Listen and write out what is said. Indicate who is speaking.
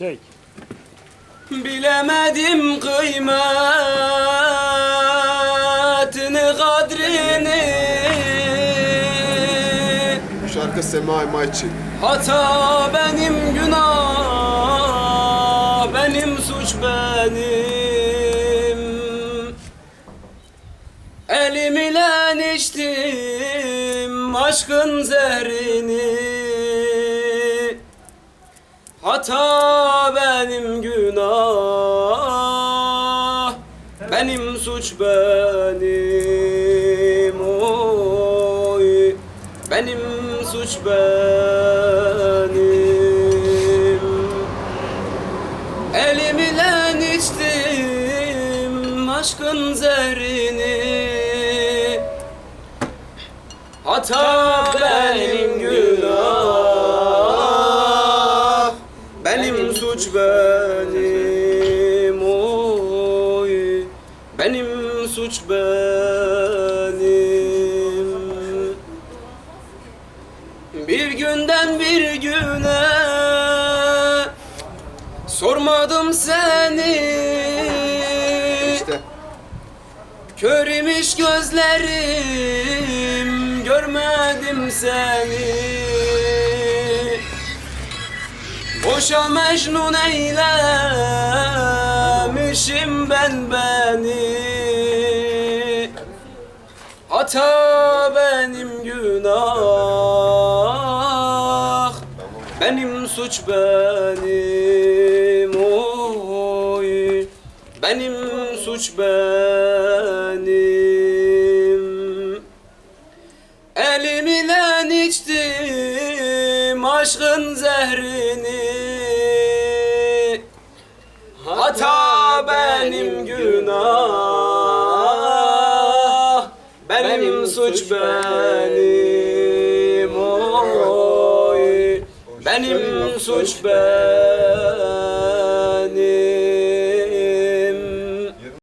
Speaker 1: Çek.
Speaker 2: Bilemedim kıymetini kadrini
Speaker 3: Bu şarkı Sema Mayçi.
Speaker 2: Hata benim günah benim suç benim Elim ile içtim aşkın zehrini Hata benim günah benim suç benim oy. Benim suç benim. Elim ile içtim aşkın zehrini Hata benim günah suç benim oy. Benim suç benim. Bir günden bir güne Sormadım seni.
Speaker 3: İşte.
Speaker 2: Kör imiş gözlerim Görmedim seni Boşa mecnun eylemişim ben beni. Hata benim günah Benim suç benim oy. Benim suç benim. Elim içtim aşkın zehrini. Hata benim günah. Benim suç benim. oy. Benim suç benim